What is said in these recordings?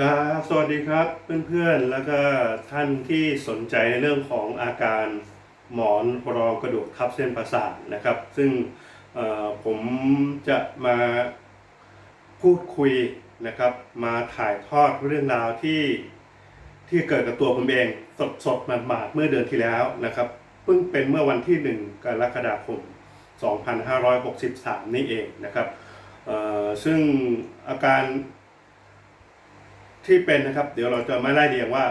ครับสวัสดีครับเพื่อนๆ แล้วก็ท่านที่สนใจในเรื่องของอาการหมอนรองกระดูกทับเส้นประสาทนะครับ ซึ่งผมจะมาพูดคุยนะครับ มาถ่ายทอดเรื่องราวที่ที่เกิดกับตัวผมเองสดสดๆหมาดๆเมื่อเดือนที่แล้วนะครับเพิ่งเป็นเมื่อวันที่ 1 กรกฎาคม 2563 นี่เองนะครับซึ่งอาการ ที่เป็นนะครับ เดี๋ยวเราจะมาไล่เรียงว่า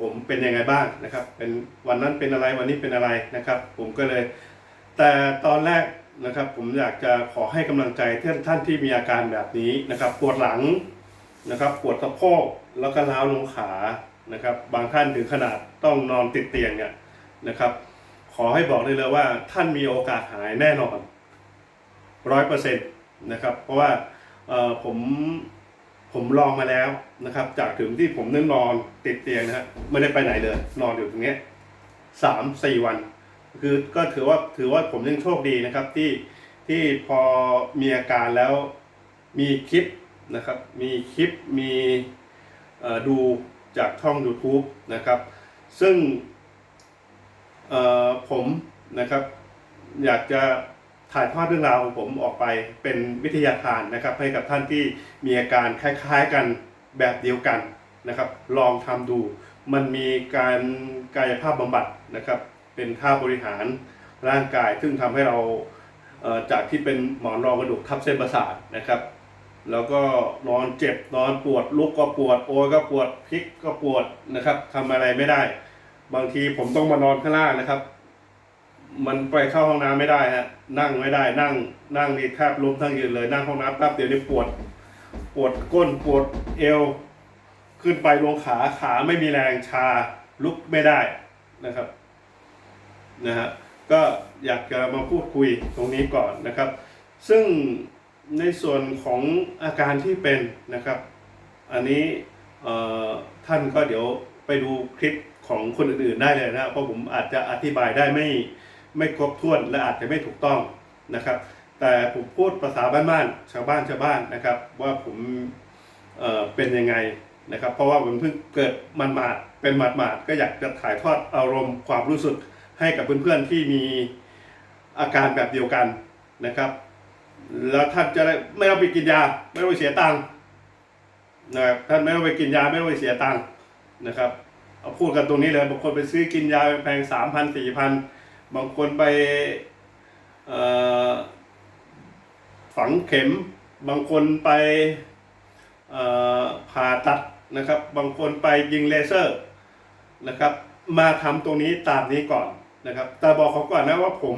ผมเป็นยังไงบ้างนะครับ เป็นวันนั้นเป็นอะไรวันนี้เป็นอะไรนะครับ ผมก็เลย แต่ตอนแรกนะครับ ผมอยากจะขอให้กำลังใจท่านท่านที่มีอาการแบบนี้นะครับ ปวดหลังนะครับ ปวดสะโพกแล้วก็ล้าวลงขานะครับ บางท่านถึงขนาดต้องนอนติดเตียงเนี่ยนะครับ ขอให้บอกได้เลยว่าท่านมีโอกาสหายแน่นอนร้อยเปอร์เซ็นต์นะครับ เพราะว่าผม ผมลองมาแล้วนะครับ จากถึงที่ผมนั่งนอนติดเตียงนะฮะไม่ได้ไปไหนเลย นอนอยู่ตรงนี้สามสี่วัน คือก็ถือว่าถือว่าผมยังโชคดีนะครับที่ที่พอมีอาการแล้วมีคลิปนะครับ มีคลิปมีดูจากช่อง YouTube นะครับ ซึ่งผมนะครับอยากจะ ถ่ายทอดเรื่องราวของผมออกไปเป็นวิทยาทานนะครับ ให้กับท่านที่มีอาการคล้ายๆกันแบบเดียวกันนะครับ ลองทำดู มันมีการกายภาพบำบัดนะครับ เป็นท่าบริหารร่างกาย ซึ่งทำให้เราเจากที่เป็นหมอนรองกระดูกทับเส้นประสาทนะครับ แล้วก็นอนเจ็บนอนปวดลุกก็ปวด โอยก็ปวดพลิกก็ปวดนะครับทำอะไรไม่ได้ บางทีผมต้องมานอนข้างล่างนะครับ มันไปเข้าห้องน้ำไม่ได้ฮะนั่งไม่ได้นั่ง นั่งนี่แทบล้มทั้งยืนเลยนั่งห้องน้ำแป๊บเดียวนี่ปวด ปวดก้นปวดเอว ขึ้นไปลงขาขาไม่มีแรงชาลุกไม่ได้นะครับนะฮะก็อยากจะมาพูดคุยตรงนี้ก่อนนะครับ ซึ่งในส่วนของอาการที่เป็นนะครับ อันนี้ท่านก็เดี๋ยวไปดูคลิปของคนอื่นๆได้เลยนะเพราะผมอาจจะอธิบายได้ไม่ ไม่ครบถ้วนและอาจจะไม่ถูกต้องนะครับ แต่ผมพูดภาษาบ้านๆชาวบ้านชาวบ้านนะครับ ว่าผมเเป็นยังไงนะครับ เพราะว่าผมเพิ่งเกิดมันมาดเป็นหมาดมาดๆก็อยากจะถ่ายทอดอารมณ์ความรู้สึกให้กับเพื่อนๆที่มีอาการแบบเดียวกันนะครับ แล้วท่านจะได้ไม่ต้องไปกินยา ไม่ต้องไปเสียตังค์นะครับท่านไม่ต้องไปกินยาไม่ต้องไปเสียตังค์นะครับเอาพูดกันตรงนี้เลยบางคนไปซื้อกินยาแพงสามพันสี่พัน บางคนไปฝังเข็ม บางคนไปผ่าตัดนะครับ บางคนไปยิงเลเซอร์นะครับ มาทำตรงนี้ตามนี้ก่อนนะครับ แต่บอกเขาก่อนนะว่าผม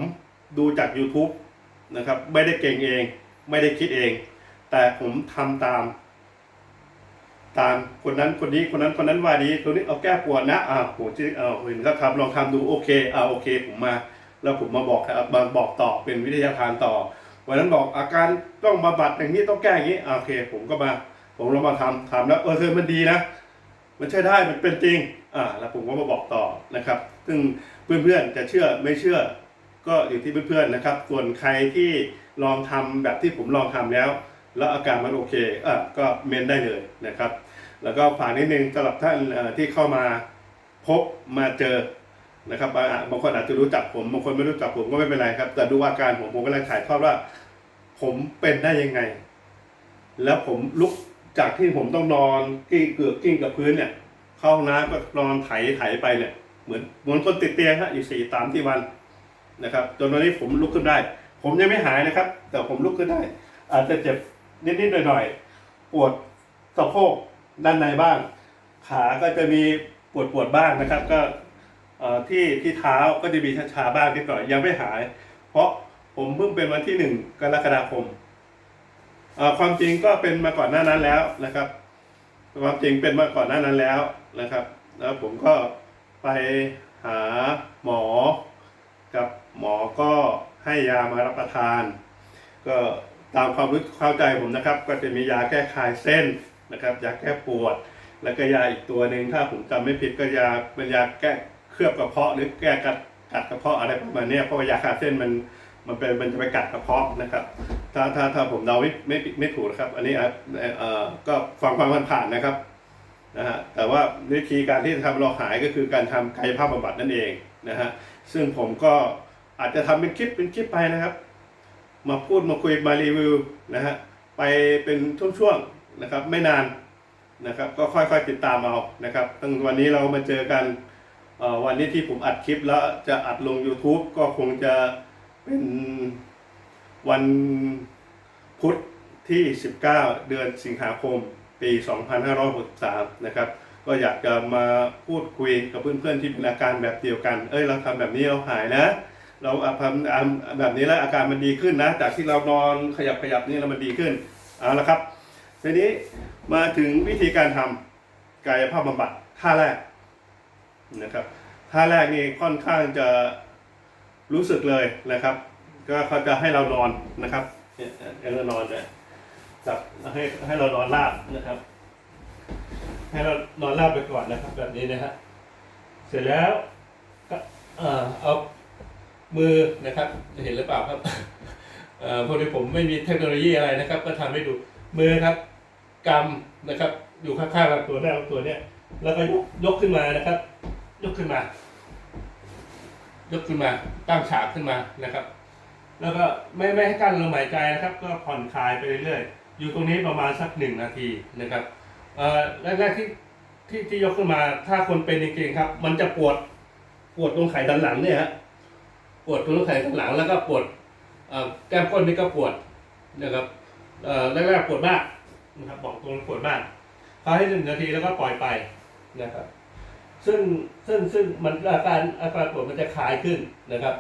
ดูจาก YouTube นะครับ ไม่ได้เก่งเอง ไม่ได้คิดเอง แต่ผมทำตาม ตามคนนั้นคนนี้คนนั้นคนนั้นว่าดีตัวนี้เอาแก้ปวดนะอ่าผมจะเอาเห็นเขาทำลองทำดูโอเคอ่าโอเค ผมมา แล้วผมมาบอกครับมาบอกต่อเป็นวิทยาทานต่อ วันนั้นบอกอาการต้องบำบัดอย่างนี้ต้องแก้อย่างนี้โอเค ผมก็มา ผมลองมาทำทำแล้วเออเธอมันดีนะ มันใช่ได้มันเป็นจริงอ่าแล้วผมก็มาบอกต่อนะครับ ซึ่งเพื่อนๆจะเชื่อไม่เชื่อ ก็อยู่ที่เพื่อนๆนะครับ ส่วนใครที่ลองทำแบบที่ผมลองทำแล้ว แล้วอาการมันโอเคอก็เมนได้เลยนะครับ แล้วก็ฝากนิดนึงสำหรับท่านที่เข้ามาพบมาเจอนะครับบางคนอาจจะรู้จักผมบางคนไม่รู้จักผมก็ไม่เป็นไรครับ แต่ดูอาการผมผมกำลังถ่ายทอดว่า ผมเป็นได้ยังไง แล้วผมลุกจากที่ผมต้องนอนกิ้งเกือกกิ้งกับพื้นเนี่ยเข้าห้องน้ำก็นอนไถไถไปเนี่ยเหมือนเหมือนคนติดเตียงฮะอยู่สี่ตามที่วันนะครับจนวันนี้ผมลุกขึ้นได้ ผมยังไม่หายนะครับ แต่ผมลุกขึ้นได้ อาจจะเจ็บ นิดๆหน่อยๆปวดสะโพกด้านในบ้าง ขาก็จะมีปวดปวดๆบ้างนะครับ ก็ที่ที่เท้าก็จะมีชาๆบ้างนิดหน่อยยังไม่หาย เพราะผมเพิ่งเป็นวันที่หนึ่งกรกฎาคมความจริงก็เป็นมาก่อนหน้านั้นแล้วนะครับ ความจริงเป็นมาก่อนหน้านั้นแล้วนะครับ แล้วผมก็ไปหาหมอ กับหมอก็ให้ยามารับประทาน ก็ ตามความรู้เข้าใจผมนะครับ ก็จะมียาแก้คลายเส้นนะครับยาแก้ปวด แล้วก็ยาอีกตัวหนึ่งถ้าผมจำไม่ผิดก็ยาเป็นยาแก้เคลือบกระเพาะหรือแก้กัดกัดกระเพาะอะไรประมาณนี้เพราะว่ายาคลายเส้นมันมันเป็นมันจะไปกัดกระเพาะนะครับ ถ้าถ้าถ้าผมเดาไม่ไม่ไม่ถูกนะครับ อันนี้เอ่อก็ฟังฟังมันผ่านๆนะครับนะฮะแต่ว่าวิธีการที่จะทำเราหายก็คือการทำกายภาพบำบัดนั่นเองนะฮะซึ่งผมก็อาจจะทำเป็นคลิปเป็นคลิปไปนะครับ มาพูดมาคุยมารีวิวนะฮะไปเป็นช่วงๆนะครับไม่นานนะครับก็ค่อยๆติดตามเอานะครับตั้งวันนี้เรามาเจอกันวันนี้ที่ผมอัดคลิปแล้วจะอัดลง YouTube ก็คงจะเป็นวันพุธที่ 19 เดือนสิงหาคม ปี 2563 นะครับ ก็อยากจะมาพูดคุยกับเพื่อนๆที่เป็นอาการแบบเดียวกัน เอ้ยเราทำแบบนี้เราหายนะ เราทำแบบนี้แล้วอาการมันดีขึ้นนะ จากที่เรานอนขยับขยับนี่แล้วมันดีขึ้นเอาละครับ ทีนี้มาถึงวิธีการทำกายภาพบำบัดท่าแรกนะครับท่าแรกนี่ค่อนข้างจะรู้สึกเลยนะครับ ก็เขาจะให้เรานอนนะครับให้เรานอนเนี่ยจับให้ให้เรานอนราบนะครับ ให้เรานอนราบไปก่อนนะครับ แบบนี้นะฮะเสร็จแล้วก็เอา มือนะครับ จะเห็นหรือเปล่าครับเอ่อพอดีผมไม่มีเทคโนโลยีอะไรนะครับ ก็ทำให้ดูมือครับกำนะครับ อยู่ข้างๆกับตัวหน้าของตัวเนี้ยแล้วก็ยกยกขึ้นมานะครับ ยกขึ้นมา ยกขึ้นมาตั้งฉากขึ้นมานะครับ แล้วก็ไม่ไม่ให้กั้นลมหายใจนะครับ ก็ผ่อนคลายไปเรื่อยๆอยู่ตรงนี้ประมาณสักหนึ่งนาทีนะครับเอ่อแรกๆที่ที่ที่ยกขึ้นมา ถ้าคนเป็นจริงๆครับ มันจะปวดปวดตรงไขสันหลังเนี่ยฮะ ปวดตรงไขสันหลังแล้วก็ปวดแก้มก้นนี่ก็ปวดนะครับแรกๆปวดมากนะครับบอกตรงปวดมากเขาให้หนึ่งนาทีแล้วก็ปล่อยไปนะครับ ซึ่งซึ่งซึ่งมันอาการอาการปวดมันจะคลายขึ้นนะครับ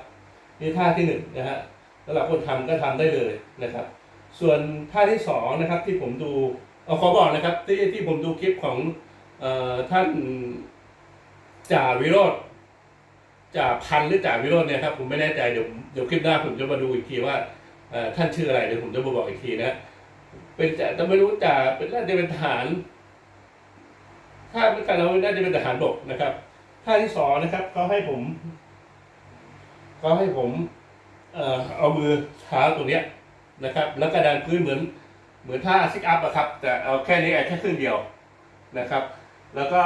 นี่ท่าที่หนึ่งนะฮะสำหรับคนทำก็ทำได้เลยนะครับ ส่วนท่าที่สองนะครับที่ผมดูเอาขอบอกนะครับที่ที่ผมดูคลิปของออท่านจ่าวิโรธ จ่าพันหรือจ่าวิโรธเนี่ยครับผมไม่แน่ใจเดี๋ยวเดี๋ยวคลิปหน้าผมจะมาดูอีกทีว่าท่านชื่ออะไรเดี๋ยวผมจะมาบอกอีกทีนะเป็นจ่าแต่ไม่รู้จ่าเป็นน่าจะเป็นทหาร ถ้าเป็นการเราน่าจะเป็นทหารบกนะครับท่าที่สองนะครับเขาให้ผมเขาให้ผมเอ่อเอามือเท้าตรงเนี้ยนะครับ แล้วก็ดันพื้นเหมือนเหมือนท่าซิกอัพอะครับ แต่เอาแค่นี้แค่ครึ่งเดียวนะครับ แล้วก็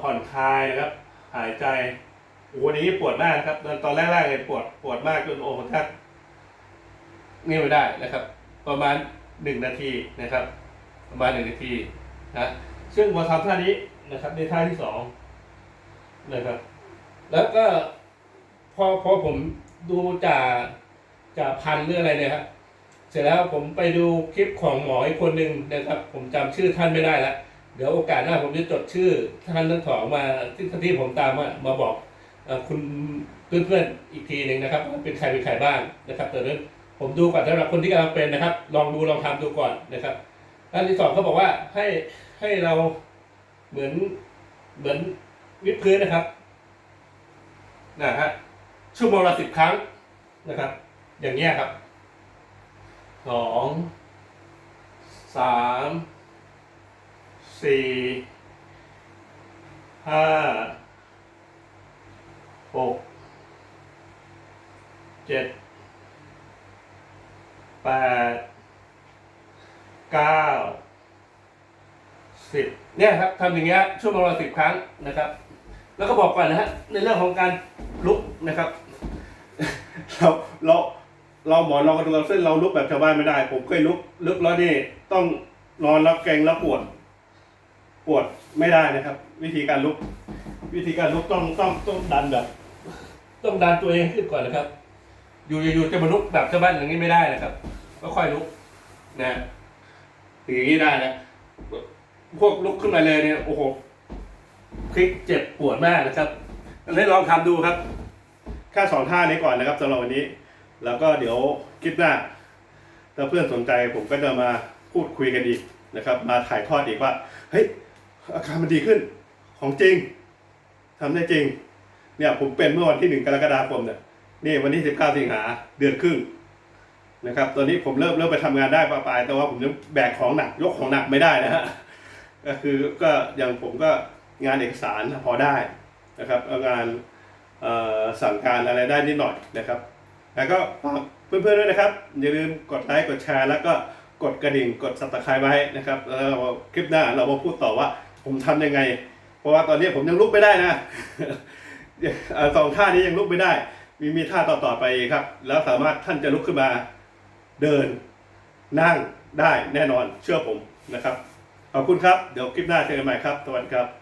ผ่อนคลายนะครับ หายใจ วันนี้ปวดมากครับ ตอนแรกๆเลยปวดปวดมากจนโอ้โหแทบนี่ไม่ได้นะครับ ประมาณหนึ่งนาทีนะครับ ประมาณหนึ่งนาทีนะซึ่งพอทำท่านี้นะครับในท่าที่สองนะครับ แล้วก็พอพอผมดูจ่าจ่าพันหรืออะไรเนี่ยครับเสร็จแล้วผมไปดูคลิปของหมออีกคนหนึ่งนะครับ ผมจำชื่อท่านไม่ได้แล้วเดี๋ยวโอกาสหน้าผมจะจดชื่อท่านทั้งสองมาที่ที่ผมตามมามาบอก คุณเพื่อนๆอีกทีหนึ่งนะครับเป็นใครเป็นใครบ้างนะครับแต่เรื่องผมดูก่อนสำหรับคนที่กำลังเป็นนะครับ ลองดูลองทำดูก่อนนะครับท่านที่สองเขาบอกว่าให้ให้เราเหมือนเหมือนวิดพื้นนะครับนะฮะชั่วโมงละสิบครั้งนะครับ อย่างเงี้ยครับสองสามสี่ห้า หกเจ็ดแปดเก้าสิบเนี่ยครับทำอย่างเงี้ยชั่วโมงละสิบครั้งนะครับ แล้วก็บอกก่อนนะฮะในเรื่องของการลุกนะครับ เราเราเราหมอนรองกระดูกเส้นเราลุกแบบชาวบ้านไม่ได้ ผมเคยลุกลุกแล้วนี่ต้องนอนแล้วเกงแล้วปวด ปวดไม่ได้นะครับ วิธีการลุก วิธีการลุกต้องต้องต้องดันแบบ ต้องดันตัวเองขึ้นก่อนนะครับ อยู่อยู่จะมาลุกแบบชาวบ้านอย่างนี้ไม่ได้นะครับก็ค่อยลุกนะอย่างนี้ได้นะพวกลุกขึ้นมาเลยเนี่ยโอ้โหคลิกเจ็บปวดมากนะครับเลยลองทำดูครับแค่สองท่านี้ก่อนนะครับสำหรับวันนี้ แล้วก็เดี๋ยวคลิปหน้าถ้าเพื่อนสนใจผมก็จะมาพูดคุยกันอีกนะครับ มาถ่ายทอดอีกว่าเฮ้ยอาการมันดีขึ้นของจริงทำได้จริง เนี่ยผมเป็นเมื่อวันที่หนึ่งกรกฎาคมเนี่ยนี่วันที่สิบเก้าสิงหาเดือนครึ่งนะครับ ตอนนี้ผมเริ่มเริ่มไปทำงานได้ปลายๆแต่ว่าผมยังแบกของหนักยกของหนักไม่ได้นะฮะก็คือก็อย่างผมก็งานเอกสารพอได้นะครับงานสั่งการอะไรได้นิดหน่อยนะครับ แล้วก็ฝากเพื่อนๆด้วยนะครับ อย่าลืมกดไลค์กดแชร์แล้วก็กดกระดิ่งกดสับตะไคร้ไว้นะครับแล้วคลิปหน้าเรามาพูดต่อว่า ผมทำยังไง เพราะว่าตอนนี้ผมยังลุกไม่ได้นะ สองท่านี้ยังลุกไม่ได้ มีมีท่าต่อๆไปครับ แล้วสามารถท่านจะลุกขึ้นมาเดินนั่งได้แน่นอนเชื่อผมนะครับ ขอบคุณครับ เดี๋ยวคลิปหน้าเจอกันใหม่ครับ สวัสดีครับ